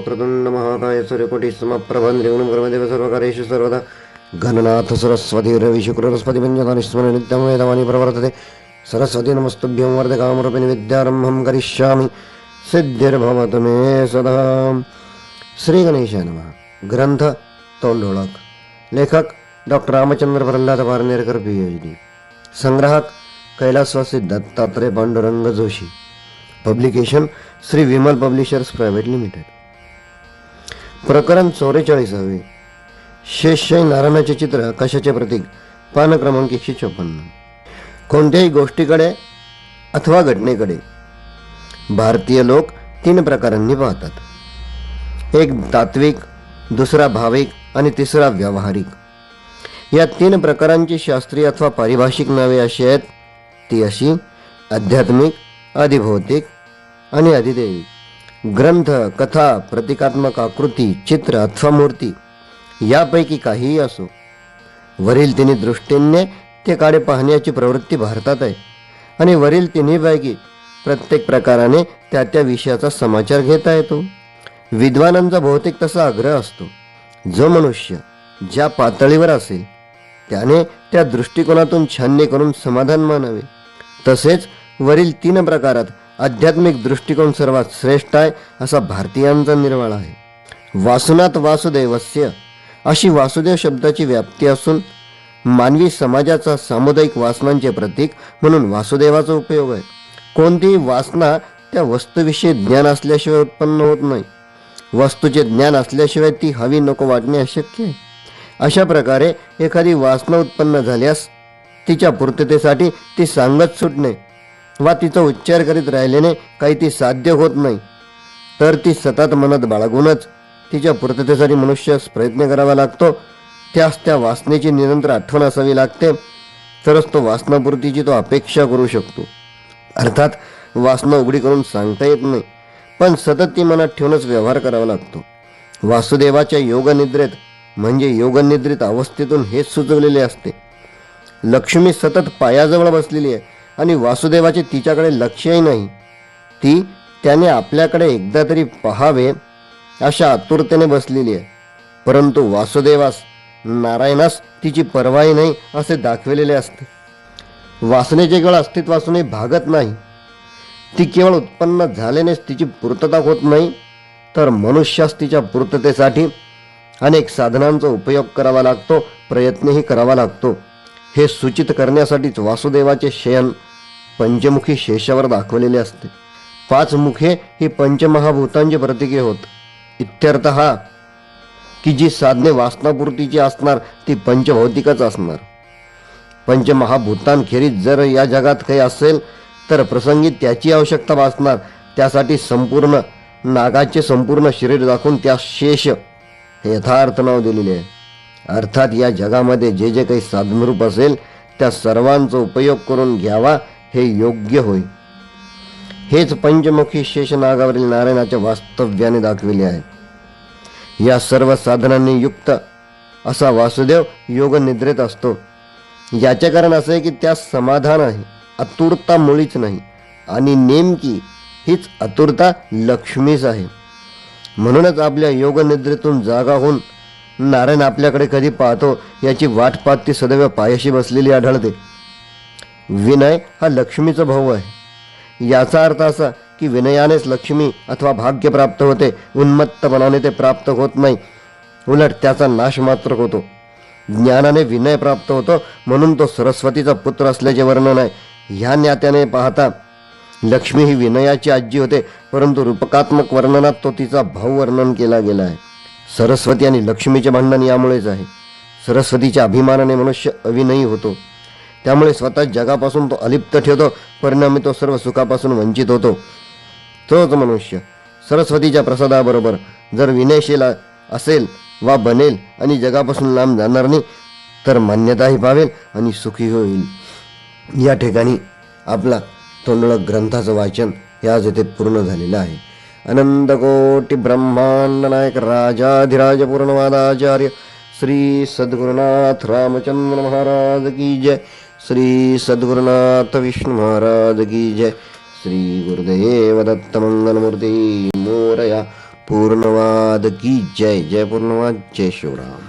प्रदंड महाकाय सूर्यकोटी समप्रभा निर्गुण ब्रह्मदेव सर्वदा। घननाथ सरस्वती रवी शुक्रस्पती पंचदानिस्मरण नित्यं प्रवर्तते। सरस्वती नमस्तुभ्यं वर्धकामरूपिणि विद्यारम्भं करिष्यामि। सिद्धिर्भवतु मे सदा। श्रीगणेश नमः। ग्रंथ तोंडोळक। लेखक doctor Ramchandra Pralhad Parnerkar P H D संग्राहक कैलासवासी Dattatray Pandurang Joshi. Publication Shri Vimal publishers private limited. प्रकरण चौवेचाळीसावे शेषशाही नारायणाचे चित्र कशाचे प्रतीक? पान क्रमांक एकशे चोपन्न कोणत्याही गोष्टीकडे अथवा घटनेकडे. भारतीय लोक तीन प्रकारांनी पाहतात. एक तात्विक दुसरा भाविक आणि तिसरा व्यावहारिक. या तीन प्रकारांची शास्त्रीय अथवा पारिभाषिक नावे अशी आहेत. ती अशी आध्यात्मिक अधिभौतिक आणि अधिदैविक. ग्रंथ कथा प्रतिकात्मक आकृती चित्र अथवा मूर्ती यापैकी काहीही असो. वरील तिन्ही दृष्टींनी ते काळे पाहण्याची प्रवृत्ती भारतात आहे. आणि वरील तिन्हीपैकी प्रत्येक प्रकाराने त्या त्या विषयाचा समाचार घेता येतो विद्वानांचा बहुतेक तसा आग्रह असतो. जो मनुष्य ज्या पातळीवर असेल त्याने त्या दृष्टिकोनातून छाननी करून समाधान मानावे. तसेच वरील तीन प्रकारात आध्यात्मिक दृष्टिकोन सर्वात श्रेष्ठ आहे असा भारतीयांचा निर्वाळ आहे. वासनात वासुदेवस्य अशी वासुदेव शब्दाची व्याप्ती असून मानवी समाजाचा सामुदायिक वासनांचे प्रतीक म्हणून वासुदेवाचा उपयोग आहे. कोणतीही वासना त्या वस्तूविषयी ज्ञान असल्याशिवाय उत्पन्न होत नाही. वस्तूचे ज्ञान असल्याशिवाय ती हवी नको वाटणे अशक्य आहे. अशा प्रकारे एखादी वासना उत्पन्न झाल्यास तिच्या पूर्ततेसाठी ती सांगत सुटणे वा तिचा उच्चार करीत राहिल्याने काही ती साध्य होत नाही. तर ती सतत मनात बाळगूनच तिच्या पूर्ततेसाठी मनुष्यास प्रयत्न करावा लागतो. त्यास त्या वासनेची निरंतर आठवण असावी लागते. तरच तो वासनापूर्तीची तो अपेक्षा करू शकतो. अर्थात वासना उघडी करून सांगता येत नाही पण सतत ती मनात ठेवूनच व्यवहार करावा लागतो. वासुदेवाच्या योगनिद्रेत म्हणजे योगनिद्रित अवस्थेतून हेच सुचवलेले असते. लक्ष्मी सतत पायाजवळ बसलेली आहे. आणि वासुदेवाचे तिच्याकडे लक्षही नाही. ती त्याने आपल्याकडे एकदा तरी पहावे अशा आतुरतेने बसलेली आहे. परंतु वासुदेवास नारायणास तिची पर्वाही नाही असे दाखविलेले असते. वासनेचे केवळ अस्तित्व असूनही भागत नाही. ती केवळ उत्पन्न झाल्यानेच तिची पूर्तता होत नाही तर मनुष्यास तिच्या पूर्ततेसाठी अनेक साधनांचा उपयोग करावा लागतो प्रयत्नही करावा लागतो. हे सूचित करण्यासाठीच वासुदेवाचे शयन पंचमुखी शेषावर दाखवलेले असते. पाच मुखे ही पंचमहाभूतांची प्रतीके होत. इत्यर्थ हा की जी साधने वाचनापूर्तीची असणार ती पंचभौतिकच असणार. पंचमहाभूतांखेरीज जर या जगात काही असेल तर प्रसंगी त्याची आवश्यकता भासणार त्यासाठी संपूर्ण नागाचे संपूर्ण शरीर दाखवून त्या शेष हे यथार्थ नाव दिलेले आहे. अर्थात या जगामध्ये जे जे काही साधनरूप असेल त्या सर्वांचा उपयोग करून घ्यावा हे योग्य होय. हेच पंचमुखी शेषनागावरील नारायणाच्या वास्तव्याने दाखविले आहे. या सर्व साधनांनी युक्त असा वासुदेव योग निद्रेत असतो. याचे कारण असं आहे की त्या समाधान आहे आतुरता मुळीच नाही आणि नेमकी हीच आतुरता लक्ष्मीच आहे. म्हणूनच आपल्या योगनिद्रेतून जागा होऊन नारायण आपल्याकडे कधी पाहतो याची वाट पाहत ती सदैव पायाशी बसलेली आढळते. विनय हा लक्ष्मीचा भाऊ आहे. याचा अर्थ असा की विनयानेच लक्ष्मी अथवा भाग्य प्राप्त होते. उन्मत्तपणाने ते प्राप्त होत नाही. उलट त्याचा नाश मात्र होतो. ज्ञानाने विनय प्राप्त होतो म्हणून तो सरस्वतीचा पुत्र असल्याचे वर्णन आहे. ह्या ज्ञात्याने पाहता लक्ष्मी ही विनयाची आजी होते परंतु रूपकात्मक वर्णनात तो तिचा भाऊ वर्णन केला गेला आहे. सरस्वती आणि लक्ष्मीचे भांडण यामुळेच आहे. सरस्वतीच्या अभिमानाने मनुष्य अविनयी होतो. त्यामुळे स्वतः जगापासून तो अलिप्त ठेवतो. परिणामी तो सर्व सुखापासून वंचित होतो. तोच मनुष्य. सरस्वतीच्या प्रसादाबरोबर जर विनयशील असेल वा बनेल आणि जगापासून लांब जाणार नाही तर मान्यताही पावेल आणि सुखी होईल. या ठिकाणी आपला तोंडळक ग्रंथाचं वाचन याच येथे पूर्ण झालेलं आहे. अनंतकोटी ब्रह्मांड नायक राजाधिराज पूर्णवादाचार्य श्री सद्गुरुनाथ रामचंद्र महाराज की जय. श्री सद्गुरुनाथ विष्णू महाराज की जय। श्री गुरुदेव दत्त मंगलमूर्ती मोरया पूर्णवाद की जय। जय पूर्णवाद जय शिवराम।